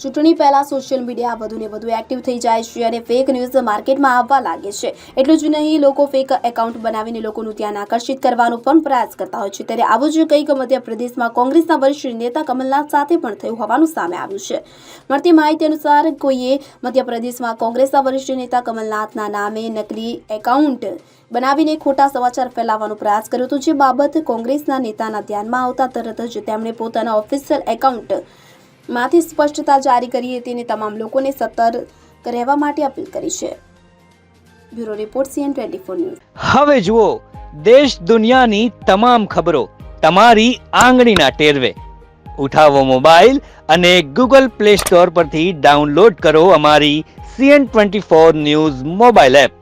ચૂંટણી પહેલાં social media વધુને વધુ એક્ટિવ થઈ જાય છે અને ફેક ન્યૂઝ માર્કેટમાં આવવા લાગે છે. એટલું જ નહીં, લોકો ફેક એકાઉન્ટ બનાવીને લોકોનું ધ્યાન આકર્ષિત કરવાનો પણ પ્રયાસ કરતા હોય છે. ત્યારે આવું જ કંઈક મધ્યપ્રદેશમાં કોંગ્રેસના વરિષ્ઠ નેતા કમલનાથ સાથે પણ થયું હોવાનું સામે આવ્યું છે. મળતી માહિતી અનુસાર, કોઈએ મધ્યપ્રદેશમાં કોંગ્રેસના વરિષ્ઠ નેતા કમલનાથના નામે નકલી એકાઉન્ટ બનાવીને ખોટા સમાચાર ફેલાવવાનો પ્રયાસ કર્યો હતો. જે બાબત કોંગ્રેસના નેતાના ધ્યાનમાં આવતા તરત જ તેમણે પોતાના ઓફિશિયલ એકાઉન્ટ માંથી સ્પષ્ટતા જારી કરી હતી અને તમામ લોકોને સતર્ક રહેવા માટે અપીલ કરી છે. Bureau report CN twenty four news. હવે જુઓ, દેશ દુનિયાની તમામ ખબરો તમારી આંગળીના ટેરવે. ઉઠાવો મોબાઈલ અને ગૂગલ પ્લે સ્ટોર પરથી ડાઉનલોડ કરો અમારી CN twenty four news mobile app.